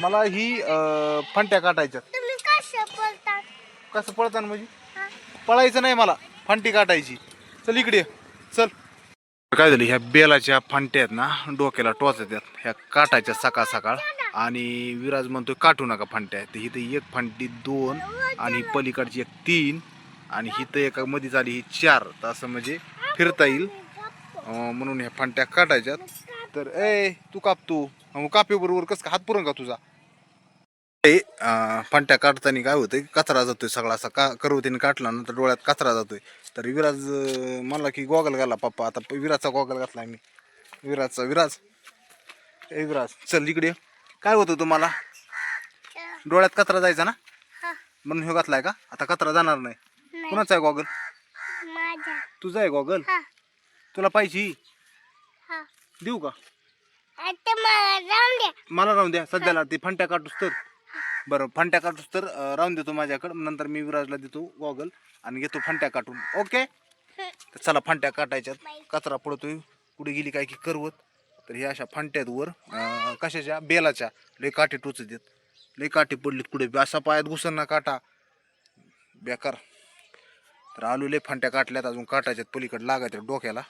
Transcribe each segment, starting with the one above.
मला ही अं, फंट्या काटायच्या तुम्ही कशा बोलतात कसं पळताना म्हणजे? हा? पळायचं नाही मला फंटी काटायची. चल इकडे ये. चल. काय झालं ह्या बेलाच्या फांट्या आहेत ना डोक्याला टोचत आहेत. ह्या काटायच्या सकाळ सकाळ. आणि विराज म्हणतोय काटू नका फांट्या. तर इथं एक फांटी दोन आणि पलीकडची एक तीन. आणि हिथं एका मध्ये झाली ही चार. तर असं म्हणजे फिरता येईल. अं, म्हणून ह्या फांट्या काटायच्यात. तर ए तू कापतो मग कापे बरोबर कसं काय हात पुरण का तुझा. ते फांट्या काढताना काय होतंय कचरा जातोय सगळा असा. का करवतीने काटला ना तर डोळ्यात कचरा जातोय. तर विराज म्हणला की गॉगल घाला पप्पा. आता विराजचा गॉगल घातला मी विराजचा विराज. ए विराज चल इकडे. काय होतं तुम्हाला? डोळ्यात कचरा जायचा ना? म्हणून हे घातलाय का? आता कचरा जाणार नाही. कुणाचा आहे गॉगल? तुझा आहे गॉगल? तुला पाहिजे? देऊ का? मला राहून द्या. सध्याला ते फंट्या काटूस तर. बरं फंट्या काटूस तर अं, राहून देतो माझ्याकडं. नंतर मी विराजला देतो गॉगल आणि घेतो फंट्या काटून. ओके? तर चला फंट्या काटायच्यात. कचरा पडतोय. कुठे गेली काय की करवत. तर हे अशा फंट्यात वर अं, कशाच्या? बेलाच्या. लय काठी टोचत देत लय काठी पडलीत कुठे? असा पायात घुसन काटा. बेकार. तर आलू लय फंट्या काटल्यात. अजून काटायच्यात पलीकडे लागायच्या डोक्याला.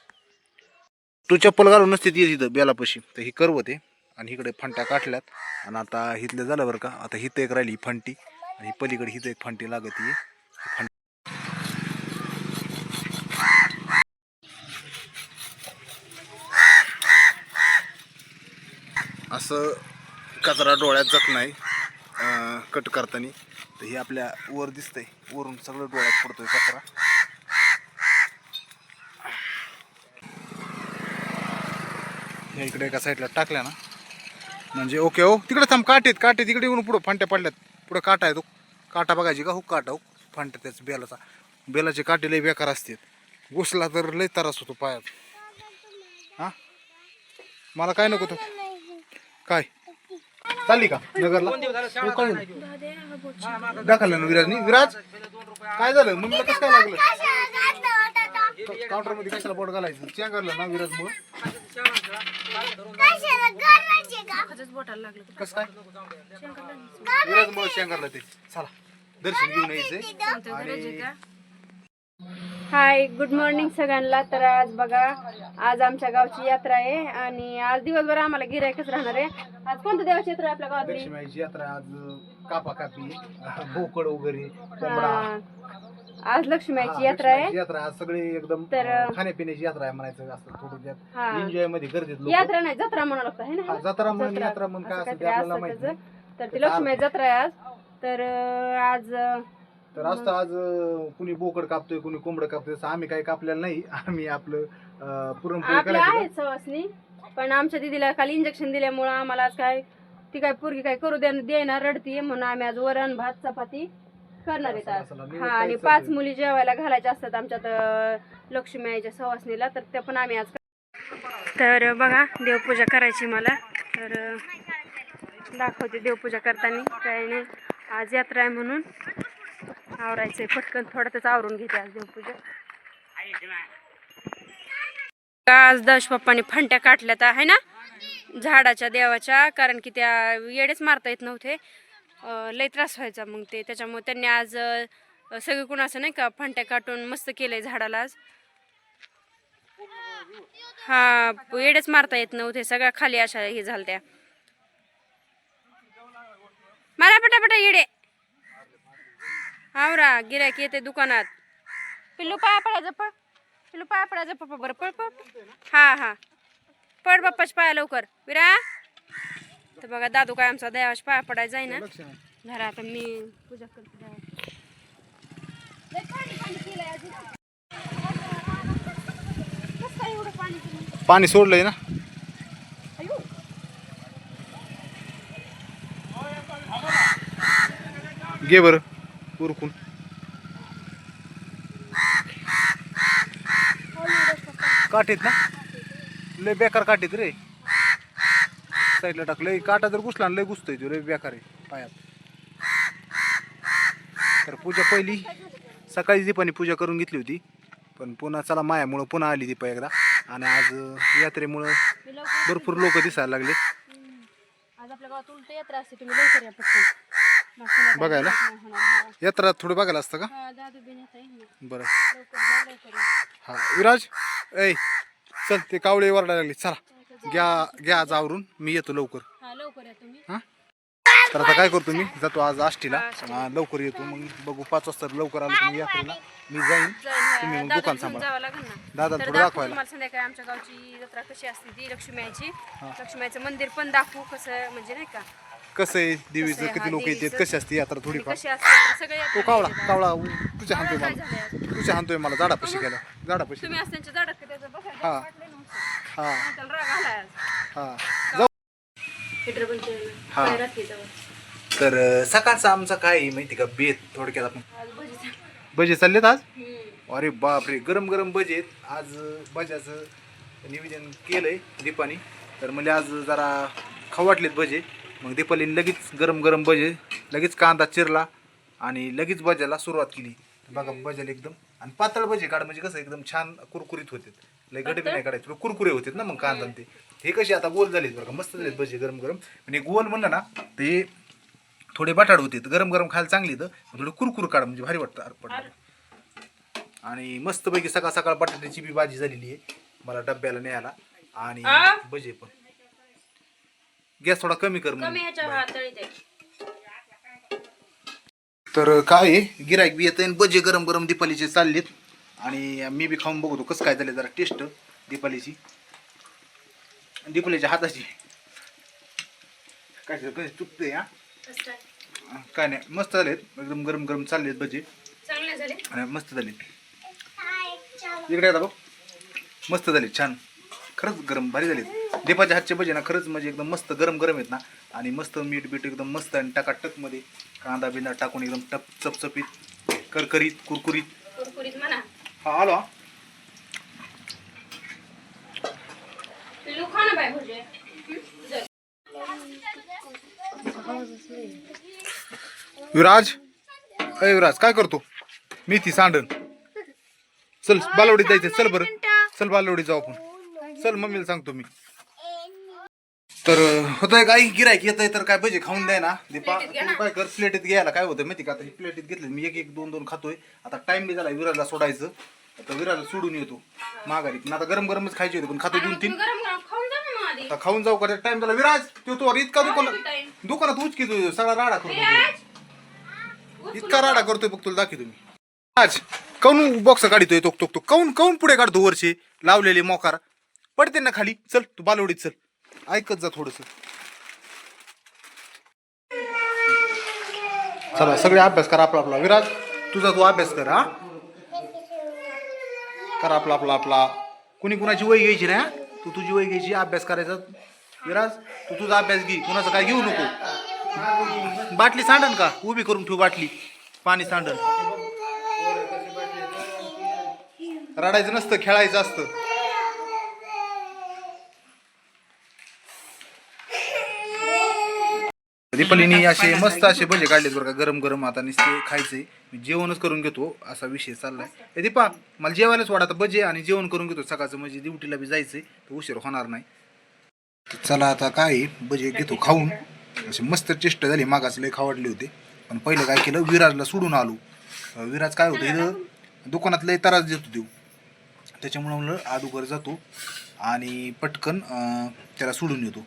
तू चप्पल घालून नसते ती तिथं बेलापाशी. तर ही करवत आहे. आणि इकडे फंट्या काटल्यात आणि आता हिथलं झालं बरं का. आता हिथं एक राहिली फंटी. आणि पलीकडे हिथं एक फंटी लागत आहे. फंटी असं कचरा डोळ्यात जात नाही कट करताना. तर हे आपल्या वर दिसतंय. वरून सगळं डोळ्यात पडतोय कचरा. इकडे एका साईडला टाकल्या ना. म्हणजे ओके हो. तिकडे थांब काटेत काटे तिकडे येऊन पुढं फांट्या पडल्यात. पुढं काटा आहे तो. काटा बघायची का? हो काटा हो. फांट्या त्याच बेलाचा. बेलाचे काटे लय बेकार असतात. घुसला तर लय त्रास होतो पायात. हा? मला काय नको तो? काय? चालली का? नगरला? हो? दाखवलं ना विराजनी विराज? काय झालं? मम्मीला कसं काय लागलं? कशाला घातला होता तो काउंटरमध्ये कशाला बोट घालायचं? चेंगरलं ना विराज मुळे का? कसं काय? चेंगरलं ते. चला दर्शन घेऊन यायचंय हाय गुड मॉर्निंग सगळ्यांना. तर आज बघा आज आमच्या गावची यात्रा आहे आणि आज दिवसभर आम्हाला गिरायकच राहणार आहे. आज कोणत्या देवाची यात्रा आहे आपल्या गावातली? लक्ष्मीची यात्रा आज कापा कापी बोकड वगैरे कोंबडा. हा. आज लक्ष्मीची हा, यात्रा आहे. यात्रा आज सगळी एकदम तर- अं, खाण्यापिण्याची यात्रा आहे म्हणायचं असं हा. थोडक्यात एन्जॉयमध्ये गर्दीत लोक. यात्रा नाही जत्रा म्हणावं लागतं है ना? जत्रा म्हणून जत्रा. यात्रा म्हणून काय असं असं ते काहीतरी आपल्याला असतं माहिती त्याचं. तर ती लक्ष्मी जत्रा आहे आज. तर अं, आज अं, तर असतं आज अं, कुणी बोकड कापतोय कुणी कोंबड कापतोय असं आम्ही काही कापलेलं नाही. आम्ही आपलं अं, पुरणपोळी आपल्या करायची आहेत सवासनी पण आमच्या दिदीला काल इंजेक्शन दिल्यामुळं आम्हाला आज काय ती काय पोरगी काय करू द्या देणार रडती म्हणून आम्ही आज वरण भात चपाती करणार मसाला, हा आणि पाच. मुली जेवायला घालायच्या असतात आमच्यात लक्ष्मी आईच्या सवासनीला तर त्या पण आम्ही आज तर बघा देवपूजा करायची मला. तर दाखवते देवपूजा करताना. काय नाही आज यात्रा आहे म्हणून आवरायचंय. पटकन थोडं आवरून घेते आज देवपूजा. आज दश पप्पाने फंट्या काटल्यात आहे ना? झाडाच्या देवाच्या कारण की त्या येडेच मारता येत नव्हते. लय त्रास व्हायचा मग ते. त्याच्यामुळे त्यांनी आज सगळी कोण असं नाही का फंट्या काटून मस्त केलंय झाडाला आज. हा येडेच मारता येत नव्हते. सगळ्या खाली अशा हे झालत्या. मारा पटापटा येडे. आवरा गिरायक येते दुकानात. पिल्लू पाया पडायचं पळ पिल्लू पाया पडायचं पप्पा बरं पळ पळ. हा हा. पड बाप्पाच पाया लवकर. विरा. तर बघा दादू काय आमचा देवाच पाया पडायचा लक्ष्मी. जरा आता मी पूजा करते पाणी सोडलंय ना. घे बरं उरकून. काठीत ना. लय बेकार काठीत रे. साईडला टाक लय काटा जर घुसला ना लय घुसतोय तो लय बेकार आहे पायात. तर पूजा पहिली सकाळी दीपाने पूजा करून घेतली होती. पण पुन्हा चला मायामुळं पुन्हा आली दीपा एकदा. आणि आज यात्रेमुळं भरपूर लोक दिसायला लागले. आज आपल्या गावात उलट यात्रा असते तुम्ही लवकर या पटकन मग संध्याकाळी बघायला? यात्रा थोडं बघायला असतं का. बरं. हा विराज ऐ चल ते कावळे वरडायला लागले. चला. घ्या घ्या आज आवरून. मी येतो लवकर. हा लवकर या तुम्ही. हा? तर आता काय करतो मी? जातो आज आष्टीला. हा, लवकर येतो. मग बघू पाच वाजता लवकर आलो तुम्ही यात्रेला. मी जाईन. तुम्ही मग दुकान सांभाळा. जावं लागेल ना? दादा तर थोडं दाखवू दाखवायला. तुम्हाला संध्याकाळी आमच्या गावची जत्रा कशी असते ती लक्ष्मीआईची. लक्ष्मीआईचं मंदिर पण दाखवू कसं म्हणजे नाही का? कसं आहे? देवीचं आहे, किती हा, लोक येतात देवीचं. कशी असते यात्रा आणि थोडीफार? कशी असते तर सगळे तो कावळा. कावळा तुझ्या हाणतोय मला? तुझ्या हाणतोय मला. झाडापाशी गेला. झाडापाशी तुम्ही असं त्यांच्या बघा हा. वाटलंय ना उसं. हा हा, त्याला राग आलाय आज हा जाऊ हिटर बंद. हा. तर अं, सकाळचा आमचा काय आहे माहिती का बेत थोडक्यात आपण आज भजीचं. भजे चाललेत आज हम्म. अरे बापरे गरम गरम भजे आहेत आज भज्याचं निवेदन केलंय दीपानी तर म्हणजे आज जरा खाऊ वाटलेत भजे मग दीपालीने लगेच गरम गरम भजे लगेच कांदा चिरला आणि लगेच भज्याला सुरुवात केली बघा भज्याला एकदम आणि पातळ भजे काढ म्हणजे कसं एकदम छान कुरकुरीत होते लय गडबी नाही काढायचे कुरकुरे होते ना मग कांदा आणि ते हे कसे आता गोल झालेत बघा मस्त झालेत भजे गरम गरम. म्हणजे गोल म्हणलं ना ते थोडे बटाट होते गरम गरम खायला चांगली तर थोडं कुरकुर काढ म्हणजे भारी वाटतं अर्पण आणि मस्तपैकी सकाळ सकाळ बटाट्याची बी भाजी झालेली आहे मला डब्याला न्यायला. आणि? भजे पण. गॅस थोडा कमी कर. तर काय आहे गिरायक बी येतं भजे गरम गरम दीपालीचे चाललेत. आणि मी बी खाऊन बघतो कसं काय झालं जरा टेस्ट दीपालीची. दीपालीच्या हाताची. काय कसं चुकतंय हा? कसं काय? नाही मस्त झालेत. एकदम गरम गरम चाललेत भजे. चांगले झाले. आणि मस्त झालेत. इकडे आता बघ. मस्त झाले छान. खरंच गरम भारी झाले दीपाच्या हातचे भजे ना खरंच म्हणजे एकदम मस्त गरम गरम आहेत ना. आणि मस्त मीठ बीठ एकदम मस्त आणि टकाटकमध्ये कांदा बिंदा टाकून एकदम टप चपचपीत करकरीत कुरकुरीत. कुरकुरीत म्हणा. हा आलो युवराज अय विराज काय करतो? मी ती सांडन चल बालवडीत जायचं चल बरं. चल बालवडीत जाऊ आपण. चल मम्मीला सांगतो मी. तर होतंय काही गिरायक येत तर काय पाहिजे खाऊन द्याय ना. दीपा. तू काय कर प्लेटीत घ्यायला. काय होतं माहिती का? आता ही प्लेटीत घेतली मी एक एक दोन दोन खातोय. आता टाइम बी झाला विराजला सोडायचं. आता विराजला सोडून येतो. माघारी. पण आता गरम गरमच खायची होती पण खातो दोन तीन. आता खाऊन जाऊ का? टाइम झाला. विराज तो तो इतका दुकानात time. दुकानात उचकी तू? सगळा राडा करतो! इतका राडा करतोय बघ तुला दाखी तुम्ही. आज काऊन बॉक्स काढतोय? तो तो तो काऊन काऊन पुढे काढतो वरचे? लावलेले मोकार. पडते ना खाली. चल तू बालवडीत चल. ऐकत जा थोडस. चला सगळे अभ्यास कर आपला आपला. विराज तुझा तू अभ्यास कर हा? कर आपला आपला आपला. कुणी कुणाची वय घ्यायची ना तू तुझी वय घ्यायची अभ्यास करायचा. विराज तू तुझा अभ्यास घे. कुणाचं काय घेऊ नको. बाटली सांडन का? उभी करून ठेवू बाटली. पाणी सांडन. रडायचं नसतं खेळायचं असतं. दीपालीनी असे मस्त असे भजे काढलेत बरं का गरम गरम आता नुसते खायचे मी जेवणच करून घेतो असा विषय चाललाय. हे दीपा मला जेवायलाच वाटत भजे आणि जेवण करून घेतो सकाळचं म्हणजे ड्युटीला बी जायचंय तर उशीर होणार नाही. चला आता काय भजे घेतो खाऊन. असे मस्त चेष्ट झाली मागास लय खावाडले होते. पण पहिलं काय केलं विराजला सोडून आलो. विराज काय होतं इथं दुकानात लय त्रास देतो देऊ त्याच्यामुळं म्हणलं आदुगर जातो आणि पटकन त्याला सोडून येतो.